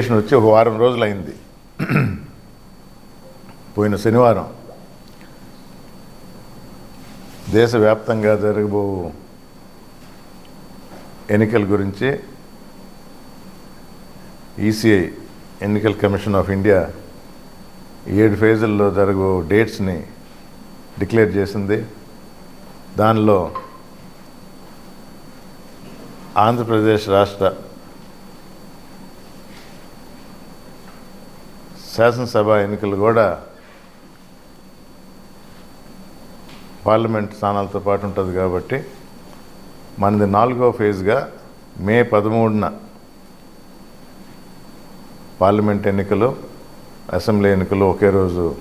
Station వచ్చి ఒక వారం రోజులైంది. పోయిన శనివారం దేశవ్యాప్తంగా జరగబో ఎన్నికల గురించి ఈసీఐ ఎన్నికల కమిషన్ ఆఫ్ ఇండియా ఏడు ఫేజుల్లో జరగబో డేట్స్ని డిక్లేర్ చేసింది. దానిలో ఆంధ్రప్రదేశ్ రాష్ట్ర శాసనసభ ఎన్నికలు కూడా పార్లమెంట్ స్థానాలతో పాటు ఉంటుంది కాబట్టి మనది నాలుగో ఫేజ్గా మే పదమూడున పార్లమెంట్ ఎన్నికలు అసెంబ్లీ ఎన్నికలు ఒకే రోజు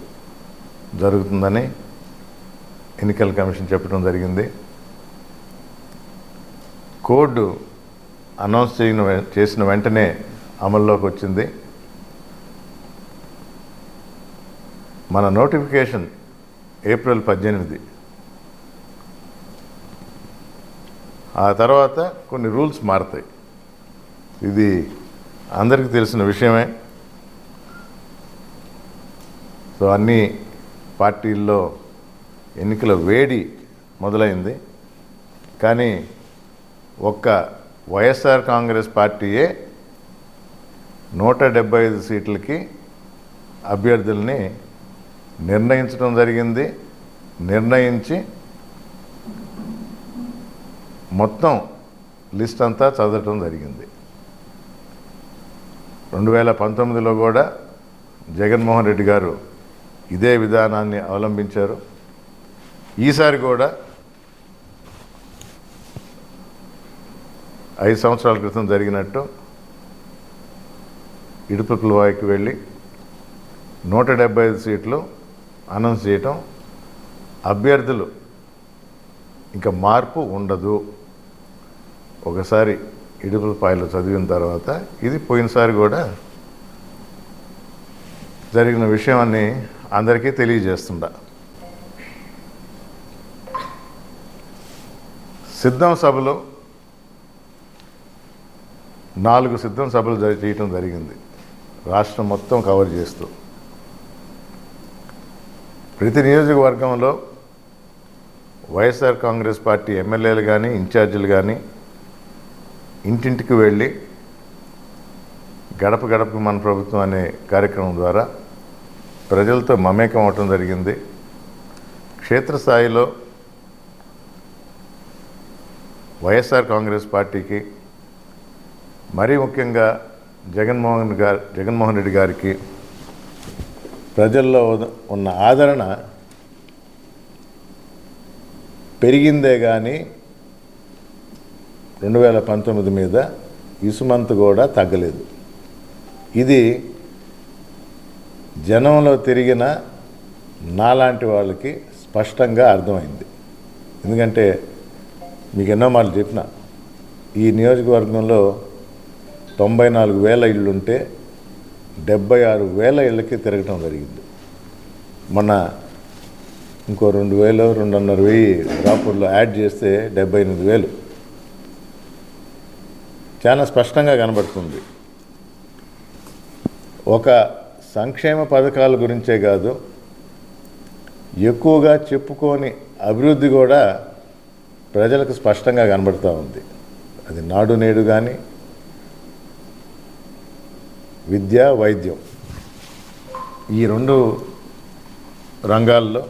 జరుగుతుందని ఎన్నికల కమిషన్ చెప్పడం జరిగింది. కోడ్ అనౌన్స్ చేయన వె- చేసిన వెంటనే అమల్లోకి వచ్చింది. మన నోటిఫికేషన్ ఏప్రిల్ పద్దెనిమిది. ఆ తర్వాత కొన్ని రూల్స్ మారుతాయి. ఇది అందరికీ తెలిసిన విషయమే. సో అన్ని పార్టీల్లో ఎన్నికల వేడి మొదలైంది. కానీ ఒక్క వైఎస్ఆర్ కాంగ్రెస్ పార్టీయే నూట డెబ్బై ఐదు సీట్లకి అభ్యర్థుల్ని నిర్ణయించడం జరిగింది. నిర్ణయించి మొత్తం లిస్ట్ అంతా చదవటం జరిగింది. రెండు వేల పంతొమ్మిదిలో కూడా జగన్మోహన్ రెడ్డి గారు ఇదే విధానాన్ని అవలంబించారు. ఈసారి కూడా ఐదు సంవత్సరాల క్రితం జరిగినట్టు ఇడుపుకులవాయికి వెళ్ళి నూట డెబ్బై ఐదు సీట్లు అనౌన్స్ చేయటం అభ్యర్థులు ఇంకా మార్పు ఉండదు. ఒకసారి ఇడుపులపాయలు చదివిన తర్వాత ఇది పోయినసారి కూడా జరిగిన విషయాన్ని అందరికీ తెలియజేస్తుండ సిద్ధం సభలో నాలుగు సిద్ధం సభలు చేయటం జరిగింది. రాష్ట్రం మొత్తం కవర్ చేస్తూ. ప్రతి నియోజకవర్గంలో వైఎస్ఆర్ కాంగ్రెస్ పార్టీ ఎమ్మెల్యేలు కానీ ఇన్ఛార్జీలు కానీ ఇంటింటికి వెళ్ళి గడప గడప మన ప్రభుత్వం అనే కార్యక్రమం ద్వారా ప్రజలతో మమేకం అవటం జరిగింది. క్షేత్రస్థాయిలో వైఎస్ఆర్ కాంగ్రెస్ పార్టీకి మరీ ముఖ్యంగా జగన్మోహన్ గారు జగన్మోహన్ రెడ్డి గారికి ప్రజల్లో ఉన్న ఆదరణ పెరిగిందే కానీ రెండు వేల పంతొమ్మిది మీద ఇసుమంత్ కూడా తగ్గలేదు. ఇది జనంలో తిరిగిన నాలాంటి వాళ్ళకి స్పష్టంగా అర్థమైంది. ఎందుకంటే మీకు ఎన్నో మాటలు చెప్పిన ఈ నియోజకవర్గంలో తొంభై నాలుగు వేల ఇళ్ళుంటే డెబ్బై ఆరు వేల ఇళ్ళకి తిరగటం జరిగింది. మొన్న ఇంకో రెండు వేలు రెండున్నర వెయ్యి రాపూర్లో యాడ్ చేస్తే డెబ్బై ఎనిమిది వేలు. చాలా స్పష్టంగా కనబడుతుంది. ఒక సంక్షేమ పథకాల గురించే కాదు ఎక్కువగా చెప్పుకొని అభివృద్ధి కూడా ప్రజలకు స్పష్టంగా కనబడుతూ ఉంది. అది నాడు నేడు కానీ విద్య వైద్యం. ఈ రెండు రంగాల్లో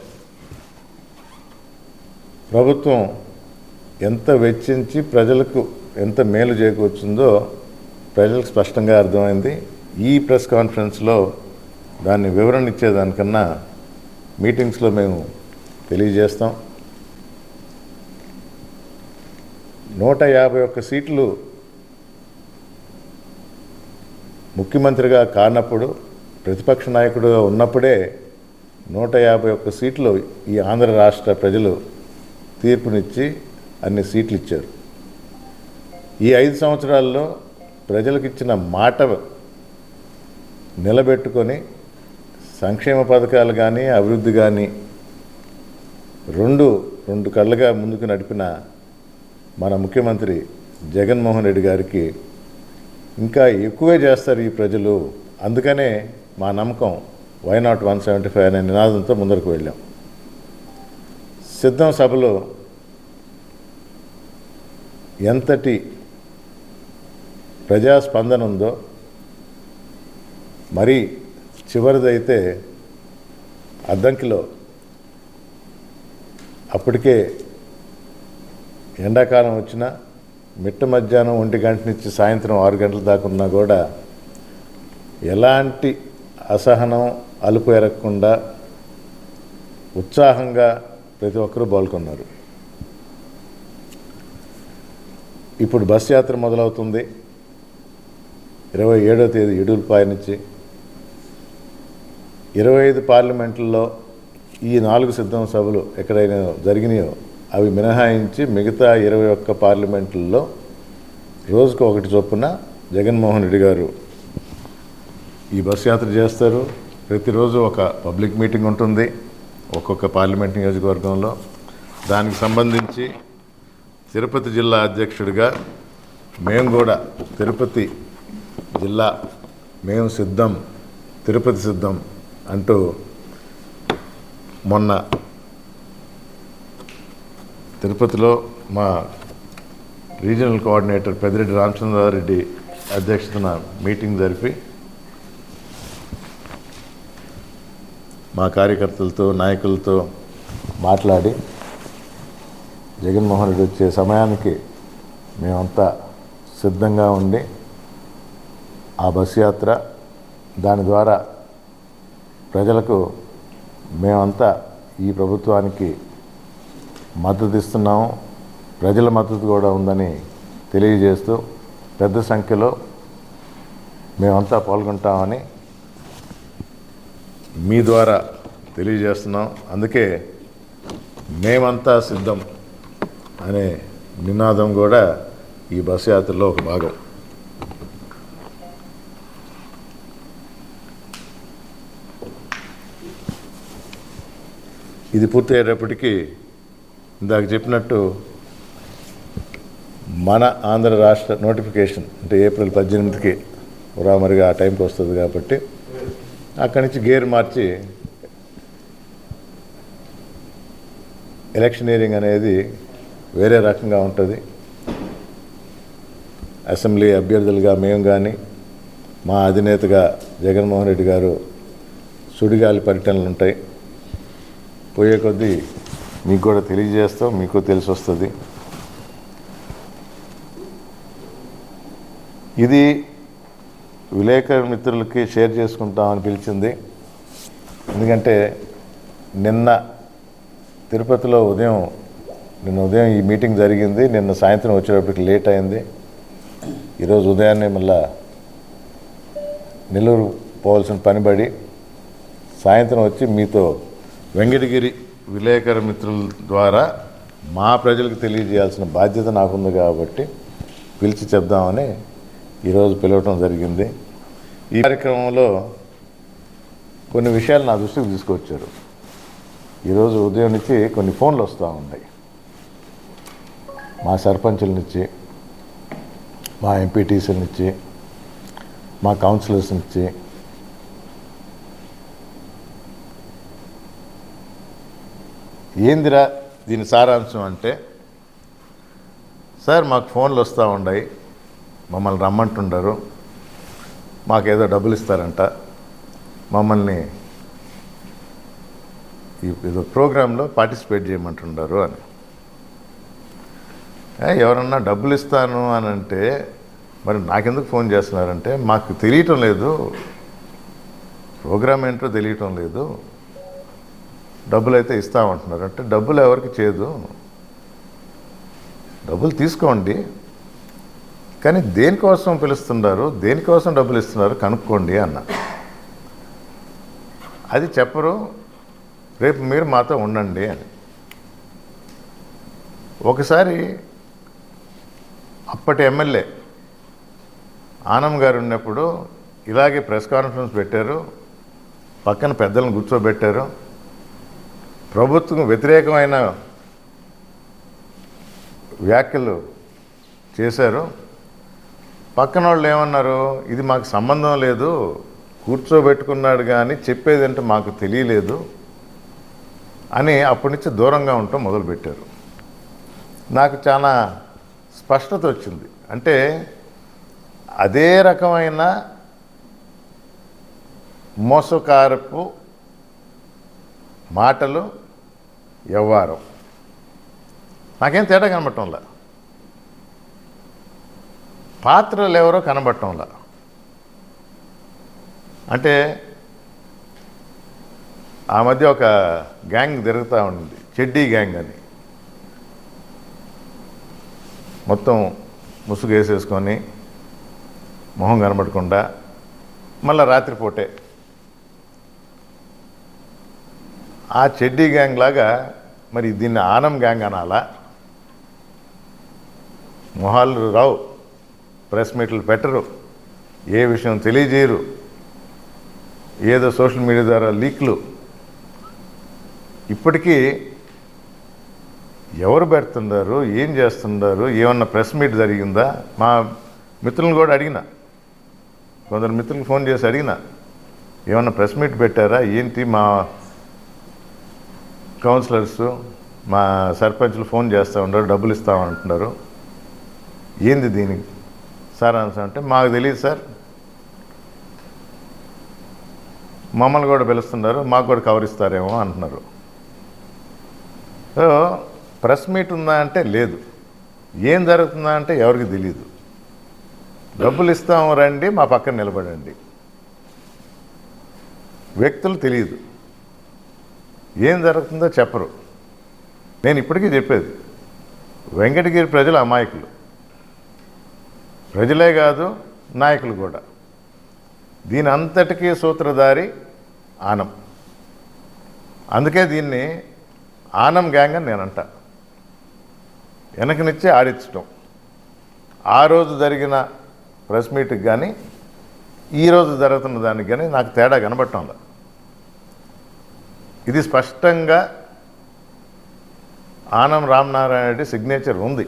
ప్రభుత్వం ఎంత వెచ్చించి ప్రజలకు ఎంత మేలు చేకూర్చుందో ప్రజలకు స్పష్టంగా అర్థమైంది. ఈ ప్రెస్ కాన్ఫరెన్స్లో దాన్ని వివరణ ఇచ్చేదానికన్నా మీటింగ్స్లో మేము తెలియజేస్తాం. నూట యాభై ఒక్క సీట్లు ముఖ్యమంత్రిగా కానప్పుడు ప్రతిపక్ష నాయకుడుగా ఉన్నప్పుడే నూట యాభై ఒక్క సీట్లు ఈ ఆంధ్ర రాష్ట్ర ప్రజలు తీర్పునిచ్చి అన్ని సీట్లు ఇచ్చారు ఈ ఐదు సంవత్సరాల్లో ప్రజలకు ఇచ్చిన మాట నిలబెట్టుకొని సంక్షేమ పథకాలు కానీ అభివృద్ధి కానీ రెండు రెండు కళ్ళగా ముందుకు నడిపిన మన ముఖ్యమంత్రి జగన్మోహన్ రెడ్డి గారికి ఇంకా ఎక్కువే చేస్తారు ఈ ప్రజలు. అందుకనే మా నమ్మకం why not one seventy five అనే నినాదంతో ముందరకు వెళ్ళాం. సిద్ధం సభలో ఎంతటి ప్రజాస్పందన ఉందో మరి చివరిదైతే అద్దంకిలో అప్పటికే ఎండాకాలం వచ్చినా మిట్ట మధ్యాహ్నం ఒంటి గంట నుంచి సాయంత్రం ఆరు గంటల దాకా ఉన్నా కూడా ఎలాంటి అసహనం అలుపు ఎరగకుండా ఉత్సాహంగా ప్రతి ఒక్కరూ పాల్గొన్నారు. ఇప్పుడు బస్ యాత్ర మొదలవుతుంది. ఇరవై ఏడో తేదీ ఇడుగులపాయ నుంచి ఇరవై ఐదు పార్లమెంట్లలో ఈ నాలుగు సిద్ధం సభలు ఎక్కడైనా జరిగినాయో అవి మినహాయించి మిగతా ఇరవై ఒక్క పార్లమెంట్లలో రోజుకు ఒకటి చొప్పున జగన్మోహన్ రెడ్డి గారు ఈ బస్ యాత్ర చేస్తారు. ప్రతిరోజు ఒక పబ్లిక్ మీటింగ్ ఉంటుంది ఒక్కొక్క పార్లమెంట్ నియోజకవర్గంలో. దానికి సంబంధించి తిరుపతి జిల్లా అధ్యక్షుడిగా మేము కూడా తిరుపతి జిల్లా మేము సిద్ధం తిరుపతి సిద్ధం అంటూ మొన్న తిరుపతిలో మా రీజనల్ కోఆర్డినేటర్ పెద్దిరెడ్డి రామచంద్రారెడ్డి అధ్యక్షతన మీటింగ్ జరిపి మా కార్యకర్తలతో నాయకులతో మాట్లాడి జగన్మోహన్ రెడ్డి వచ్చే సమయానికి మేమంతా సిద్ధంగా ఉండి ఆ బస్ యాత్ర దాని ద్వారా ప్రజలకు మేమంతా ఈ ప్రభుత్వానికి మద్దతు ఇస్తున్నాము ప్రజల మద్దతు కూడా ఉందని తెలియజేస్తూ పెద్ద సంఖ్యలో మేమంతా పాల్గొంటామని మీ ద్వారా తెలియజేస్తున్నాం. అందుకే మేమంతా సిద్ధం అనే నినాదం కూడా ఈ బస్ యాత్రలో ఒక భాగం. ఇది పూర్తయ్యేటప్పటికీ ఇందాక చెప్పినట్టు మన ఆంధ్ర రాష్ట్ర నోటిఫికేషన్ అంటే ఏప్రిల్ పద్దెనిమిదికి ఉరామరిగా ఆ టైంకి వస్తుంది కాబట్టి అక్కడి నుంచి గేర్ మార్చి ఎలక్షనీరింగ్ అనేది వేరే రకంగా ఉంటుంది. అసెంబ్లీ అభ్యర్థులుగా మేము కానీ మా అధినేతగా జగన్మోహన్ రెడ్డి గారు సుడిగాలి పర్యటనలు ఉంటాయి. పోయే కొద్దీ మీకు కూడా తెలియజేస్తాం మీకు తెలిసి వస్తుంది ఇది విలేకరు మిత్రులకి షేర్ చేసుకుంటామని పిలిచింది. ఎందుకంటే నిన్న తిరుపతిలో ఉదయం నిన్న ఉదయం ఈ మీటింగ్ జరిగింది. నిన్న సాయంత్రం వచ్చేటప్పటికి లేట్ అయింది. ఈరోజు ఉదయాన్నే మళ్ళా నెల్లూరు పోవాల్సిన పనిబడి సాయంత్రం వచ్చి మీతో వెంకటగిరి విలేకరు మిత్రుల ద్వారా మా ప్రజలకు తెలియజేయాల్సిన బాధ్యత నాకుంది కాబట్టి పిలిచి చెప్దామని ఈరోజు పిలవటం జరిగింది. ఈ కార్యక్రమంలో కొన్ని విషయాలు నా దృష్టికి తీసుకొచ్చారు. ఈరోజు ఉదయం నుంచి కొన్ని ఫోన్లు వస్తూ ఉన్నాయి. మా సర్పంచుల నుంచి మా ఎంపీటీసీల నుంచి మా కౌన్సిలర్స్ నుంచి ఏందిరా దీని సారాంశం అంటే సార్ మాకు ఫోన్లు వస్తూ ఉన్నాయి మమ్మల్ని రమ్మంటుండారు మాకేదో డబ్బులు ఇస్తారంట మమ్మల్ని ఏదో ప్రోగ్రాంలో పార్టిసిపేట్ చేయమంటుండరు అని. ఎవరన్నా డబ్బులు ఇస్తాను అని అంటే మరి నాకెందుకు ఫోన్ చేస్తున్నారంటే మాకు తెలియటం లేదు ప్రోగ్రామ్ ఏంటో తెలియటం లేదు డబ్బులు అయితే ఇస్తామంటున్నారు. అంటే డబ్బులు ఎవరికి చేయదు డబ్బులు తీసుకోండి. కానీ దేనికోసం పిలుస్తున్నారు? దేనికోసం డబ్బులు ఇస్తున్నారు? కనుక్కోండి అన్న. అది చెప్పరు. రేపు మీరు మాతో ఉండండి అని. ఒకసారి అప్పటి ఎమ్మెల్యే ఆనం గారు ఉన్నప్పుడు ఇలాగే ప్రెస్ కాన్ఫరెన్స్ పెట్టారు. పక్కన పెద్దలను కూర్చోబెట్టారు. ప్రభుత్వం వ్యతిరేకమైన వ్యాఖ్యలు చేశారు. పక్కన వాళ్ళు ఏమన్నారు? ఇది మాకు సంబంధం లేదు కూర్చోబెట్టుకున్నాడు కానీ చెప్పేదంటే మాకు తెలియలేదు అని అప్పటి నుంచి దూరంగా ఉండటం మొదలుపెట్టారు. నాకు చాలా స్పష్టత వచ్చింది. అంటే అదే రకమైన మోసకారపు మాటలు వ్యవహారం నాకేం తేడా కనబట్టంలా పాత్రలు ఎవరో కనబట్టంలా అంటే ఆ మధ్య ఒక గ్యాంగ్ తిరుగుతూ ఉంది చెడ్డీ గ్యాంగ్ అని. మొత్తం ముసుగు వేసేసుకొని మొహం కనబడకుండా మళ్ళీ రాత్రిపూటే ఆ చెడ్డీ గ్యాంగ్ లాగా మరి దీన్ని ఆనం గ్యాంగ్ అనాలా? మొహాలు రావు ప్రెస్ మీట్లు పెట్టరు ఏ విషయం తెలియజేయరు ఏదో సోషల్ మీడియా ద్వారా లీక్లు. ఇప్పటికీ ఎవరు పెడుతున్నారు ఏం చేస్తున్నారు ఏమన్నా ప్రెస్ మీట్ జరిగిందా? మా మిత్రులను కూడా అడిగిన కొందరు మిత్రులకు ఫోన్ చేసి అడిగిన ఏమన్నా ప్రెస్ మీట్ పెట్టారా? ఏంటి మా కౌన్సిలర్స్ మా సర్పంచ్లు ఫోన్ చేస్తూ ఉన్నారు డబ్బులు ఇస్తామంటున్నారు ఏంది దీనికి సార్ అంటే మాకు తెలియదు సార్. మమ్మల్ని కూడా పిలుస్తున్నారు మాకు కూడా కవర్ ఇస్తారేమో అంటున్నారు. సో ప్రెస్ మీట్ ఉందా అంటే లేదు. ఏం జరుగుతుందా అంటే ఎవరికి తెలియదు డబ్బులు ఇస్తాము రండి మా పక్కన నిలబడండి. వ్యక్తులు తెలియదు ఏం జరుగుతుందో చెప్పరు. నేను ఇప్పటికీ చెప్పేది వెంకటగిరి ప్రజలు అమాయకులు. ప్రజలే కాదు నాయకులు కూడా. దీని అంతటికీ సూత్రధారి ఆనం. అందుకే దీన్ని ఆనం గ్యాంగ్ అని నేనంట. వెనకనిచ్చి ఆడించటం ఆ రోజు జరిగిన ప్రెస్ మీట్కి కానీ ఈరోజు జరుగుతున్న దానికి కానీ నాకు తేడా కనబడటంలా ఇది స్పష్టంగా ఆనం రామనారాయణ రెడ్డి సిగ్నేచర్ ఉంది.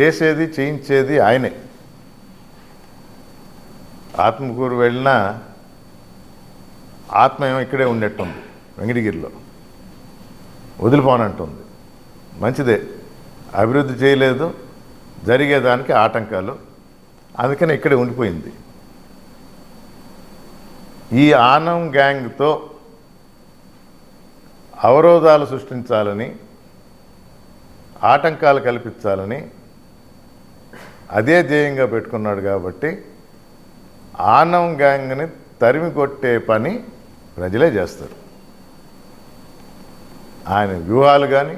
చేసేది చేయించేది ఆయనే. ఆత్మకూరు వెళ్ళినా ఆత్మ ఏమో ఇక్కడే ఉండేట్టుంది వెంకటగిరిలో. వదిలిపోనంటుంది. మంచిదే అభివృద్ధి చేయలేదు జరిగేదానికి ఆటంకాలు. అందుకని ఇక్కడే ఉండిపోయింది. ఈ ఆనం గ్యాంగ్తో అవరోధాలు సృష్టించాలని ఆటంకాలు కల్పించాలని అదే ధ్యేయంగా పెట్టుకున్నాడు కాబట్టి ఆనం గ్యాంగ్ని తరిమి కొట్టే పని ప్రజలే చేస్తారు. ఆయన వ్యూహాలు కానీ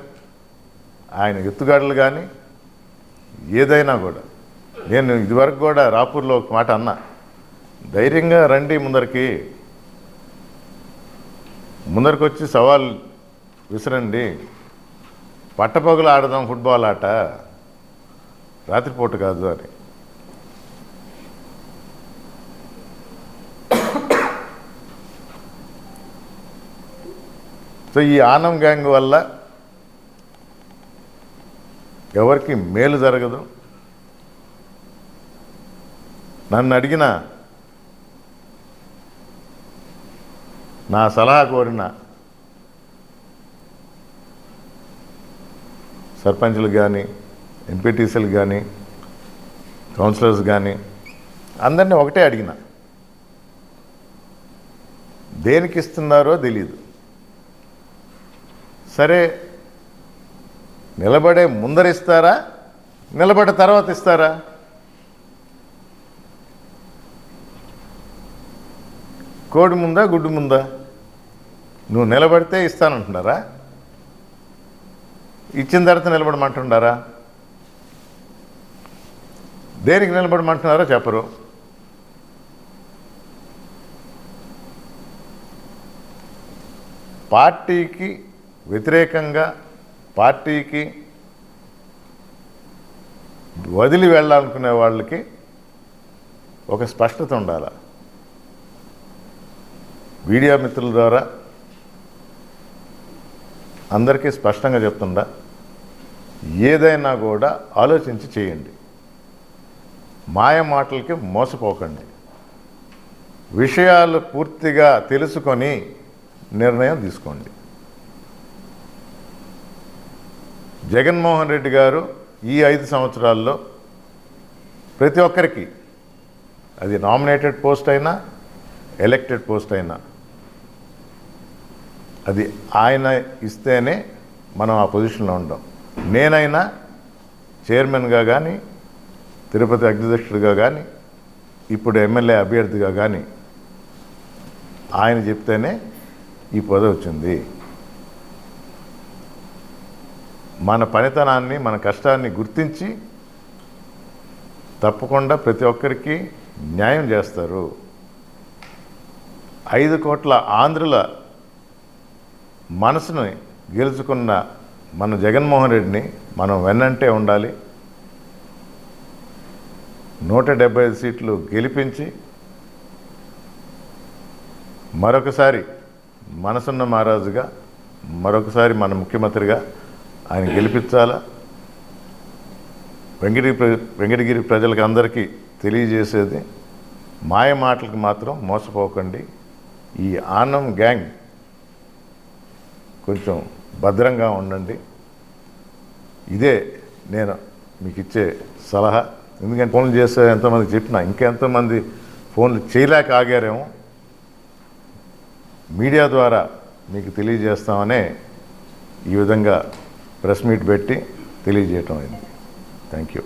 ఆయన ఎత్తుగడలు కానీ ఏదైనా కూడా. నేను ఇదివరకు కూడా రాపూర్లో ఒక మాట అన్నా. ధైర్యంగా రండి ముందరికి. ముందరికి వచ్చి సవాల్ విసిరండి. పట్టపగలు ఆడదాం ఫుట్బాల్ ఆట. రాత్రిపూట కాదు అని. సో ఈ ఆనం గ్యాంగ్ వల్ల ఎవరికి మేలు జరగదు. నన్ను అడిగిన నా సలహా కోరిన సర్పంచ్లు కానీ ఎంపీటీసీలు కానీ కౌన్సిలర్స్ కానీ అందరినీ ఒకటే అడిగిన. దేనికి ఇస్తున్నారో తెలియదు సరే నిలబడే ముందర ఇస్తారా నిలబడే తర్వాత ఇస్తారా? కోడి ముందా గుడ్డు ముందా? నువ్వు నిలబడితే ఇస్తానంటున్నారా? ఇచ్చిన తర్వాత నిలబడమంటున్నారా? దేనికి నిలబడమంటున్నారో చెప్పరు. పార్టీకి వ్యతిరేకంగా పార్టీకి వదిలి వెళ్ళాలనుకునే వాళ్ళకి ఒక స్పష్టత ఉండాలి? మీడియా మిత్రుల ద్వారా అందరికీ స్పష్టంగా చెప్తుండా ఏదైనా కూడా ఆలోచించి చేయండి. మాయ మాటలకి మోసపోకండి. విషయాలు పూర్తిగా తెలుసుకొని నిర్ణయం తీసుకోండి. జగన్మోహన్ రెడ్డి గారు ఈ ఐదు సంవత్సరాల్లో ప్రతి ఒక్కరికి అది నామినేటెడ్ పోస్ట్ అయినా ఎలక్టెడ్ పోస్ట్ అయినా అది ఆయన ఇస్తేనే మనం ఆ పొజిషన్లో ఉంటాం. నేనైనా చైర్మన్గా కానీ తిరుపతి అధ్యక్షుడిగా కానీ ఇప్పుడు ఎమ్మెల్యే అభ్యర్థిగా కానీ ఆయన చెప్తేనే ఈ పదవి వచ్చింది. మన పనితనాన్ని మన కష్టాన్ని గుర్తించి తప్పకుండా ప్రతి ఒక్కరికి న్యాయం చేస్తారు. ఐదు కోట్ల ఆంధ్రుల మనసుని గెలుచుకున్న మన జగన్మోహన్ రెడ్డిని మనం వెన్నంటే ఉండాలి. నూట డెబ్బై ఐదు సీట్లు గెలిపించి మరొకసారి మనసున్న మహారాజుగా మరొకసారి మన ముఖ్యమంత్రిగా ఆయన గెలిపించాలా? వెంకటగిరి వెంకటగిరి ప్రజలకు అందరికీ తెలియజేసేది మాయ మాటలకు మాత్రం మోసపోకండి. ఈ ఆనం గ్యాంగ్ కొంచెం భద్రంగా ఉండండి. ఇదే నేను మీకు ఇచ్చే సలహా. ఎందుకంటే ఫోన్లు చేస్తే ఎంతోమంది చెప్పినా ఇంకెంతోమంది ఫోన్లు చేయలేక ఆగారేమో? మీడియా ద్వారా మీకు తెలియజేస్తామనే ఈ విధంగా ప్రెస్ మీట్ పెట్టి తెలియజేయటం అయింది. Thank you.